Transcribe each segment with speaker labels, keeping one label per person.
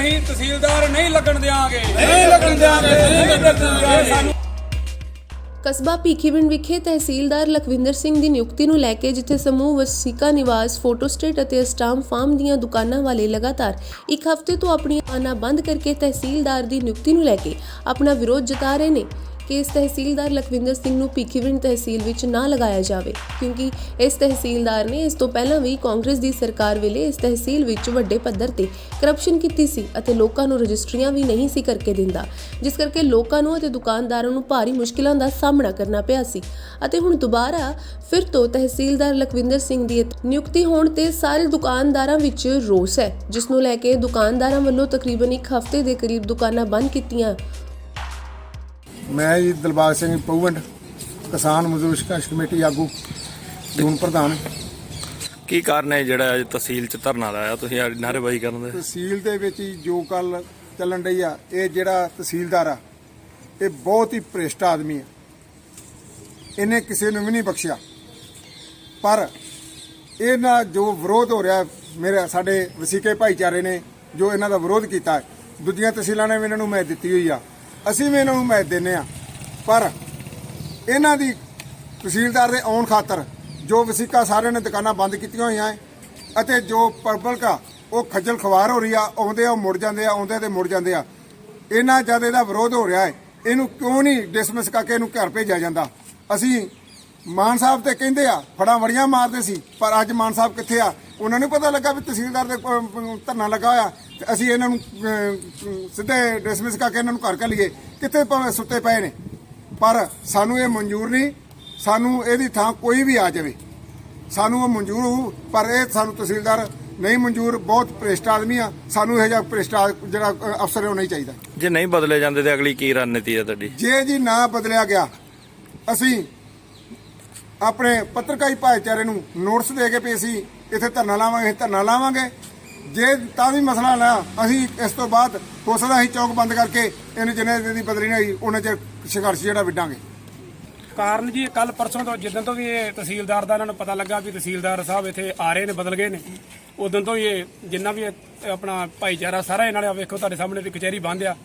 Speaker 1: ਅਸੀਂ ਤਹਿਸੀਲਦਾਰ ਨਹੀਂ ਲੱਗਣ ਦਿਆਂਗੇ।
Speaker 2: ਨਹੀਂ ਲੱਗਣ ਨਹੀਂ
Speaker 1: ਸਾਨੂੰ
Speaker 3: ਕਸਬਾ ਭੀਖੀਵਿੰਡ ਵਿਖੇ ਤਹਿਸੀਲਦਾਰ ਲਖਵਿੰਦਰ ਸਿੰਘ ਦੀ ਨਿਯੁਕਤੀ ਨੂੰ ਲੈ ਕੇ ਜਿੱਥੇ ਸਮੂਹ ਵਸੀਕਾ ਨਿਵਾਸ ਫੋਟੋਸਟੇਟ ਅਤੇ ਸਟਾਂਪ ਫਾਰਮ ਦੀਆਂ ਦੁਕਾਨਾਂ ਵਾਲੇ ਲਗਾਤਾਰ ਇੱਕ ਹਫ਼ਤੇ ਤੋਂ ਆਪਣੀਆਂ ਦੁਕਾਨਾਂ ਬੰਦ ਕਰਕੇ ਤਹਿਸੀਲਦਾਰ ਦੀ ਨਿਯੁਕਤੀ ਨੂੰ ਲੈ ਕੇ ਆਪਣਾ ਵਿਰੋਧ ਜਤਾ ਰਹੇ ਨੇ। ਕਿ ਇਸ ਤਹਿਸੀਲਦਾਰ ਲਖਵਿੰਦਰ ਸਿੰਘ ਨੂੰ ਭੀਖੀਵਿੰਡ ਤਹਿਸੀਲ ਵਿੱਚ ਨਾ ਲਗਾਇਆ ਜਾਵੇ, ਕਿਉਂਕਿ ਇਸ ਤਹਿਸੀਲਦਾਰ ਨੇ ਇਸ ਤੋਂ ਪਹਿਲਾਂ ਵੀ ਕਾਂਗਰਸ ਦੀ ਸਰਕਾਰ ਵੇਲੇ ਇਸ ਤਹਿਸੀਲ ਵਿੱਚ ਵੱਡੇ ਪੱਧਰ ਤੇ ਕਰਪਸ਼ਨ ਕੀਤੀ ਸੀ ਅਤੇ ਲੋਕਾਂ ਨੂੰ ਰਜਿਸਟਰੀਆਂ ਵੀ ਨਹੀਂ ਸੀ ਕਰਕੇ ਦਿੰਦਾ, ਜਿਸ ਕਰਕੇ ਲੋਕਾਂ ਨੂੰ ਅਤੇ ਦੁਕਾਨਦਾਰਾਂ ਨੂੰ ਭਾਰੀ ਮੁਸ਼ਕਿਲਾਂ ਦਾ ਸਾਹਮਣਾ ਕਰਨਾ ਪਿਆ ਸੀ। ਅਤੇ ਹੁਣ ਦੁਬਾਰਾ ਫਿਰ ਤੋਂ ਤਹਿਸੀਲਦਾਰ ਲਖਵਿੰਦਰ ਸਿੰਘ ਦੀ ਨਿਯੁਕਤੀ ਹੋਣ ਤੇ ਸਾਰੇ ਦੁਕਾਨਦਾਰਾਂ ਵਿੱਚ ਰੋਸ ਹੈ, ਜਿਸ ਨੂੰ ਲੈ ਕੇ ਦੁਕਾਨਦਾਰਾਂ ਵੱਲੋਂ ਤਕਰੀਬਨ ਇੱਕ ਹਫ਼ਤੇ ਦੇ ਕਰੀਬ ਦੁਕਾਨਾਂ ਬੰਦ ਕੀਤੀਆਂ
Speaker 2: ਮੈਂ ਜੀ ਦਿਲਬਾਗ ਸਿੰਘ ਪਉਵੰਡ ਕਿਸਾਨ ਮਜ਼ਦੂਰ ਸੰਘਰਸ਼ ਕਮੇਟੀ ਆਗੂ ਜੂਨ ਪ੍ਰਧਾਨ।
Speaker 4: ਕੀ ਕਾਰਨ ਹੈ ਜਿਹੜਾ ਅੱਜ ਤਹਿਸੀਲ ਚ ਧਰਨਾ ਲਾਇਆ? ਤੁਸੀਂ ਅੱਜ ਨਾਅਰੇਬਾਜ਼ੀ ਕਰਨ ਦੇ।
Speaker 2: ਤਹਿਸੀਲ ਦੇ ਵਿੱਚ ਹੀ ਜੋ ਕੱਲ ਚੱਲਣ ਰਹੀ ਆ ਇਹ ਜਿਹੜਾ ਤਹਿਸੀਲਦਾਰ ਆ ਇਹ ਬਹੁਤ ਹੀ ਭ੍ਰਿਸ਼ਟ ਆਦਮੀ ਆ। ਇਹਨੇ ਕਿਸੇ ਨੂੰ ਵੀ ਨਹੀਂ ਬਖਸ਼ਿਆ। ਪਰ ਇਹਨਾਂ ਜੋ ਵਿਰੋਧ ਹੋ ਰਿਹਾ ਮੇਰੇ ਸਾਡੇ ਵਸੀਕੇ ਭਾਈਚਾਰੇ ਨੇ ਜੋ ਇਹਨਾਂ ਦਾ ਵਿਰੋਧ ਕੀਤਾ ਦੂਜੀਆਂ ਤਹਿਸੀਲਾਂ ਨੇ ਵੀ ਇਹਨਾਂ ਨੂੰ ਮੈਂ ਦਿੱਤੀ ਹੋਈ ਆ। ਅਸੀਂ ਵੀ ਇਹਨਾਂ ਨੂੰ ਮੈਂ ਦਿੰਨੇ ਆ ਪਰ ਇਹਨਾਂ ਦੀ ਤਹਿਸੀਲਦਾਰ ਦੇ ਆਉਣ ਖਾਤਰ ਜੋ ਵਸੀਕਾ ਸਾਰਿਆਂ ਨੇ ਦੁਕਾਨਾਂ ਬੰਦ ਕੀਤੀਆਂ ਹੋਈਆਂ ਹੈ ਅਤੇ ਜੋ ਪਬਲਿਕ ਉਹ ਖੱਜਲ ਖਵਾਰ ਹੋ ਰਹੀ ਆ, ਆਉਂਦੇ ਆ, ਉਹ ਮੁੜ ਜਾਂਦੇ ਆ, ਆਉਂਦੇ ਤੇ ਮੁੜ ਜਾਂਦੇ ਆ। ਇਹਨਾਂ ਜਦ ਇਹਦਾ ਵਿਰੋਧ ਹੋ ਰਿਹਾ ਹੈ, ਇਹਨੂੰ ਕਿਉਂ ਨਹੀਂ ਡਿਸਮਿਸ ਕਰਕੇ ਇਹਨੂੰ ਘਰ ਭੇਜਿਆ ਜਾਂਦਾ? ਅਸੀਂ ਮਾਨ ਸਾਹਿਬ ਤੇ ਕਹਿੰਦੇ ਆ, ਫੜਾ ਵੜੀਆਂ ਮਾਰਦੇ ਸੀ, ਪਰ ਅੱਜ ਮਾਨ ਸਾਹਿਬ ਕਿੱਥੇ ਆ? ਉਹਨਾਂ ਨੂੰ ਪਤਾ ਲੱਗਾ ਵੀ ਤਹਿਸੀਲਦਾਰ ਦੇ ਕੋਲ, ਧਰਨਾ ਲੱਗਾ ਹੋਇਆ। ਤੇ ਅਸੀਂ ਇਹਨਾਂ ਨੂੰ ਸਿੱਧੇ ਡਿਸਮਿਸ ਕਰਕੇ ਇਹਨਾਂ ਨੂੰ ਘਰ ਘੱਲੀਏ ਕਿੱਥੇ ਭਾਵੇਂ ਸੁੱਤੇ ਪਏ ਨੇ? ਪਰ ਸਾਨੂੰ ਇਹ ਮਨਜ਼ੂਰ ਨਹੀਂ। ਸਾਨੂੰ ਇਹਦੀ ਥਾਂ ਕੋਈ ਵੀ ਆ ਜਾਵੇ। ਸਾਨੂੰ ਉਹ ਮਨਜ਼ੂਰ ਹੋਊ ਪਰ ਇਹ ਸਾਨੂੰ ਤਹਿਸੀਲਦਾਰ ਨਹੀਂ ਮਨਜ਼ੂਰ। ਬਹੁਤ ਭ੍ਰਿਸ਼ਟ ਆਦਮੀ ਆ। ਸਾਨੂੰ ਇਹ ਜਿਹਾ ਭ੍ਰਿਸ਼ਟ ਆ- ਜਿਹੜਾ ਅ, ਅਫਸਰ ਹੋਣਾ ਹੀ ਚਾਹੀਦਾ।
Speaker 4: ਜੇ ਨਹੀਂ ਬਦਲੇ ਜਾਂਦੇ ਤੇ ਅਗਲੀ ਕੀ ਰਣਨੀਤੀ ਹੈ ਤੁਹਾਡੀ?
Speaker 2: ਜੇ ਜੀ ਨਾ ਬਦਲਿਆ ਗਿਆ ਅਸੀਂ ਆਪਣੇ ਪੱਤਰਕਾਰੀ ਭਾਈਚਾਰੇ ਨੂੰ ਨੋਟਿਸ ਦੇ ਕੇ ਵੀ ਅਸੀਂ ਇੱਥੇ ਧਰਨਾ ਲਾਵਾਂਗੇ ਧਰਨਾ ਲਾਵਾਂਗੇ। ਜੇ ਤਾਂ ਵੀ ਮਸਲਾ ਨਾ, ਅਸੀਂ ਇਸ ਤੋਂ ਬਾਅਦ ਹੋ ਸਕਦਾ ਅਸੀਂ ਚੌਕ ਬੰਦ ਕਰਕੇ ਇਹਨੂੰ ਜਿੰਨੇ ਦਿਨ ਦੀ ਬਦਲੀ ਨਹੀਂ ਹੋਈ ਉਹਨਾਂ ਚਿਰ ਸੰਘਰਸ਼ ਜਿਹੜਾ ਵਿੱਢਾਂਗੇ।
Speaker 1: ਕਾਰਨ ਜੀ ਕੱਲ ਪਰਸੋਂ ਤੋਂ ਜਿੱਦਣ ਤੋਂ ਵੀ ਇਹ ਤਹਿਸੀਲਦਾਰ ਦਾ ਇਹਨਾਂ ਨੂੰ ਪਤਾ ਲੱਗਾ ਵੀ ਤਹਿਸੀਲਦਾਰ ਸਾਹਿਬ ਇੱਥੇ ਆ ਰਹੇ ਨੇ, ਬਦਲ ਗਏ ਨੇ। ਉਦੋਂ ਤੋਂ ਹੀ ਇਹ ਜਿੰਨਾ ਵੀ ਇਹ ਆਪਣਾ ਭਾਈਚਾਰਾ, ਸਾਰਾ ਇਹਨਾਂ ਨੇ ਵੇਖੋ ਤੁਹਾਡੇ ਸਾਹਮਣੇ ਵੀ ਕਚਹਿਰੀ ਬੰਦ ਆ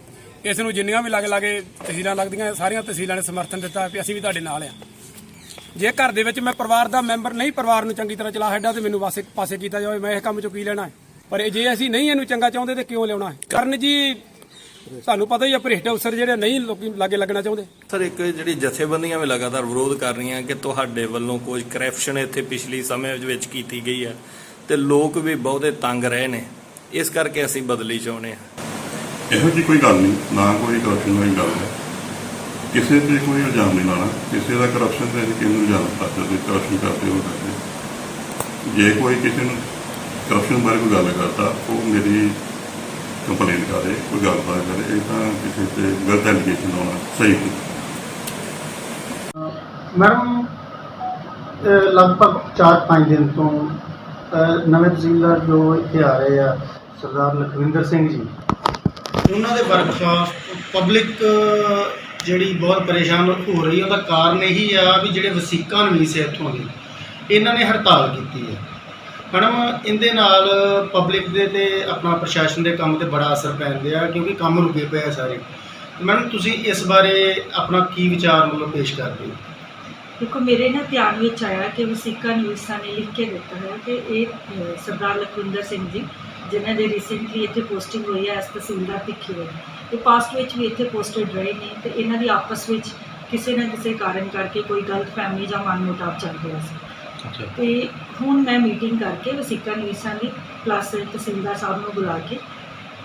Speaker 1: ਇਸ ਨੂੰ ਜਿੰਨੀਆਂ ਵੀ ਲਾਗੇ ਲਾਗੇ ਤਹਿਸੀਲਾਂ ਲੱਗਦੀਆਂ, ਸਾਰੀਆਂ ਤਹਿਸੀਲਾਂ ਨੇ ਸਮਰਥਨ ਦਿੱਤਾ ਵੀ ਅਸੀਂ ਵੀ ਤੁਹਾਡੇ ਨਾਲ ਆ। ਜੇ ਘਰ ਦੇ ਵਿੱਚ ਮੈਂ ਪਰਿਵਾਰ ਦਾ ਮੈਂਬਰ ਨਹੀਂ ਪਰਿਵਾਰ ਨੂੰ ਚੰਗੀ ਤਰ੍ਹਾਂ ਚਲਾ ਛੱਡਾ ਤੇ ਮੈਨੂੰ ਪਾਸੇ ਪਾਸੇ ਕੀਤਾ ਜਾਵੇ ਮੈਂ ਇਹ ਕੰਮ ਚੋਂ ਕੀ ਲੈਣਾ ਹੈ? ਪਰ ਇਹ ਜੇ ਅਸੀਂ ਨਹੀਂ ਇਹਨੂੰ ਚੰਗਾ ਚਾਹੁੰਦੇ ਤੇ ਕਿਉਂ ਲਿਆਉਣਾ ਹੈ? ਕਰਨ ਜੀ ਤੁਹਾਨੂੰ ਪਤਾ ਹੀ ਆ ਭ੍ਰਿਸ਼ਟ ਅਫਸਰ ਜਿਹੜੇ ਨਹੀਂ ਲੋਕੀ ਲਾਗੇ ਲੱਗਣਾ ਚਾਹੁੰਦੇ।
Speaker 4: ਸਰ ਇੱਕ ਜਿਹੜੀ ਜਥੇਬੰਦੀਆਂ ਵੀ ਲਗਾਤਾਰ ਵਿਰੋਧ ਕਰ ਰਹੀਆਂ ਕਿ ਤੁਹਾਡੇ ਵੱਲੋਂ ਕੁਝ ਕਰਪਸ਼ਨ ਇੱਥੇ ਪਿਛਲੀ ਸਮੇਂ ਵਿੱਚ ਕੀਤੀ ਗਈ ਹੈ ਤੇ ਲੋਕ ਵੀ ਬਹੁਤੇ ਤੰਗ ਰਹੇ ਨੇ। ਇਸ ਕਰਕੇ ਅਸੀਂ ਬਦਲੀ ਚਾਹੁੰਦੇ ਹਾਂ।
Speaker 5: ਇਹੋ ਜੀ ਕੋਈ ਗੱਲ ਨਹੀਂ ਨਾ ਕੋਈ ਕਰਪਸ਼ਨ ਵਾਲੀ ਗੱਲ ਹੈ। ਕਿਸੇ ਤੇ ਕੋਈ ਇਲਜ਼ਾਮ ਨਹੀਂ ਲਾਣਾ ਕਿਸੇ ਦਾ ਕਰਪਸ਼ਨ ਤੇ ਅਸੀਂ ਕਿਹਨੂੰ ਇਲਜ਼ਾਮ ਕਰਦੇ ਵੀ ਕਰਪਸ਼ਨ ਕਰਦੇ ਹੋ ਕਰਦੇ। ਜੇ ਕੋਈ ਕਿਸੇ ਨੂੰ ਕਰਪਸ਼ਨ ਬਾਰੇ ਕੋਈ ਗੱਲ ਕਰਦਾ ਉਹ ਮੇਰੀ ਕੰਪਲੇਨ ਕਰੇ ਕੋਈ ਗੱਲਬਾਤ ਕਰੇ ਇਹ ਤਾਂ ਕਿਸੇ ਤੇ ਗਲਤ ਐਲੀਗੇਸ਼ਨ ਲਾਉਣਾ ਸਹੀ ਨਹੀਂ।
Speaker 6: ਮੈਡਮ ਲਗਭਗ 4-5 ਦਿਨ ਤੋਂ ਨਵੇਂ ਤਹਿਸੀਲਦਾਰ ਜੋ ਇੱਥੇ ਆ ਰਹੇ ਆ ਸਰਦਾਰ ਲਖਵਿੰਦਰ ਸਿੰਘ ਜੀ। ਉਹਨਾਂ ਦੇ ਵਰਕਸ਼ਾਪ ਪਬਲਿਕ ਜਿਹੜੀ ਬਹੁਤ ਪਰੇਸ਼ਾਨ ਹੋ ਰਹੀ ਉਹਦਾ ਕਾਰਨ ਇਹੀ ਆ ਵੀ ਜਿਹੜੇ ਵਸੀਕਾ ਨਵੀਸ ਹੈ ਇੱਥੋਂ ਦੇ, ਇਹਨਾਂ ਨੇ ਹੜਤਾਲ ਕੀਤੀ ਹੈ। ਮੈਡਮ, ਇਹਦੇ ਨਾਲ ਪਬਲਿਕ ਦੇ ਤੇ ਆਪਣਾ ਪ੍ਰਸ਼ਾਸਨ ਦੇ ਕੰਮ ਤੇ ਬੜਾ ਅਸਰ ਪੈਂਦੇ ਆ ਕਿਉਂਕਿ ਕੰਮ ਰੁਕੇ ਪਏ ਆ ਸਾਰੇ। ਮੈਡਮ, ਤੁਸੀਂ ਇਸ ਬਾਰੇ ਆਪਣਾ ਕੀ ਵਿਚਾਰ ਮਤਲਬ ਪੇਸ਼ ਕਰਦੇ ਹੋ?
Speaker 7: ਦੇਖੋ ਮੇਰੇ ਨਾ ਧਿਆਨ ਵਿੱਚ ਆਇਆ ਕਿ ਵਸੀਕਾ ਨਿਊਜ਼ਾਂ ਨੇ ਲਿਖ ਕੇ ਦਿੱਤਾ ਹੈ ਕਿ ਇਹ ਸਰਦਾਰ ਲਖਵਿੰਦਰ ਸਿੰਘ ਜੀ ਜਿਨ੍ਹਾਂ ਦੇ ਰੀਸੈਂਟਲੀ ਇੱਥੇ ਪੋਸਟਿੰਗ ਹੋਈ ਹੈ ਐਸ ਤਹਿਸੀਲਦਾਰ ਭਿੱਖੀ ਹੋਈ ਤੇ ਪਾਸਟ ਵਿੱਚ ਵੀ ਇੱਥੇ ਪੋਸਟਡ ਰਹੇ ਨੇ ਤੇ ਇਹਨਾਂ ਦੀ ਆਪਸ ਵਿੱਚ ਕਿਸੇ ਨਾ ਕਿਸੇ ਕਾਰਨ ਕਰਕੇ ਕੋਈ ਗਲਤ ਫਹਿਮੀ ਜਾਂ ਮਨਮੁਟਾਵ ਚੱਲ ਰਿਹਾ ਸੀ। ਤੇ ਹੁਣ ਮੈਂ ਮੀਟਿੰਗ ਕਰਕੇ ਵਸੀਕਾ ਨਿਊਜ਼ਾਂ ਦੀ ਪਲੱਸ ਤਹਿਸੀਲਦਾਰ ਸਾਹਿਬ ਨੂੰ ਬੁਲਾ ਕੇ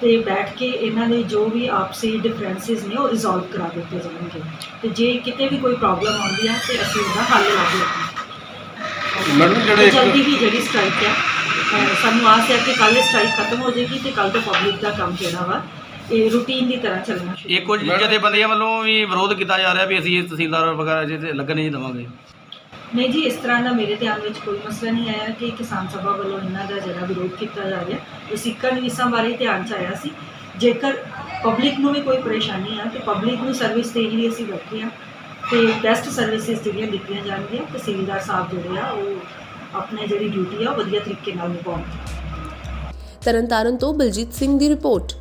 Speaker 7: ਤੇ ਬੈਠ ਕੇ ਇਹਨਾਂ ਦੇ ਜੋ ਵੀ ਆਪਸੀ ਡਿਫਰੈਂਸਿਸ ਨੇ ਉਹ ਰਿਜ਼ੋਲਵ ਕਰਾ ਦਿੱਤੇ ਜਾਣਗੇ। ਤੇ ਜੇ ਕਿਤੇ ਵੀ ਕੋਈ ਪ੍ਰੋਬਲਮ ਆਉਂਦੀ ਹੈ ਤੇ ਅਸੀਂ ਉਹਦਾ ਹੱਲ ਲੱਭਾਂਗੇ
Speaker 8: ਮੈਡਮ ਜਿਹੜੇ
Speaker 7: ਜਲਦੀ ਹੀ ਜਿਹੜੀ ਸਟ੍ਰਾਈਕ ਹੈ ਸਾਨੂੰ ਆਸ ਹੈ ਕਿ ਕੱਲ੍ਹ ਸਟ੍ਰਾਈਕ ਖਤਮ ਹੋ ਜਾਏਗੀ ਤੇ ਕੱਲ ਤੋਂ ਪਬਲਿਕ ਦਾ ਕੰਮ ਜਿਹੜਾ ਵਾ ਇਹ ਰੂਟੀਨ ਦੀ ਤਰ੍ਹਾਂ ਚੱਲਣਾ ਸ਼ੁਰੂ
Speaker 8: ਇਹ ਕੁਝ ਜਥੇਬੰਦੀਆਂ ਵੱਲੋਂ ਵੀ ਵਿਰੋਧ ਕੀਤਾ ਜਾ ਰਿਹਾ ਵੀ ਅਸੀਂ ਇਹ ਤਹਿਸੀਲਦਾਰ ਵਗੈਰਾ ਜਿਹਦੇ ਲੱਗਣ ਨਹੀਂ ਦੇਵਾਂਗੇ।
Speaker 7: ਨਹੀਂ ਜੀ, ਇਸ ਤਰ੍ਹਾਂ ਦਾ ਮੇਰੇ ਧਿਆਨ ਵਿੱਚ ਕੋਈ ਮਸਲਾ ਨਹੀਂ ਆਇਆ ਕਿ ਕਿਸਾਨ ਸਭਾ ਵੱਲੋਂ ਇਹਨਾਂ ਦਾ ਜਿਹੜਾ ਵਿਰੋਧ ਕੀਤਾ ਜਾ ਰਿਹਾ। ਇਹ ਸਿੱਖਾਂ ਨਿਵੀਸਾਂ ਬਾਰੇ ਧਿਆਨ ਚ ਆਇਆ ਸੀ। ਜੇਕਰ ਪਬਲਿਕ ਨੂੰ ਵੀ ਕੋਈ ਪਰੇਸ਼ਾਨੀ ਆ, ਤੇ ਪਬਲਿਕ ਨੂੰ ਸਰਵਿਸ ਦੇਣ ਲਈ ਅਸੀਂ ਬੈਠੇ ਆ ਤੇ ਬੈਸਟ ਸਰਵਿਸਿਜ਼ ਜਿਹੜੀਆਂ ਦਿੱਤੀਆਂ ਜਾਣਗੀਆਂ, ਤਹਿਸੀਲਦਾਰ ਸਾਹਿਬ ਜਿਹੜੇ ਆ, ਉਹ ਆਪਣੇ ਜਿਹੜੀ ਡਿਊਟੀ ਆ, ਉਹ ਵਧੀਆ ਤਰੀਕੇ ਨਾਲ ਨਿਭਾਉਣ
Speaker 3: ਤਰਨਤਾਰਨ ਤੋਂ ਬਲਜੀਤ ਸਿੰਘ ਦੀ ਰਿਪੋਰਟ।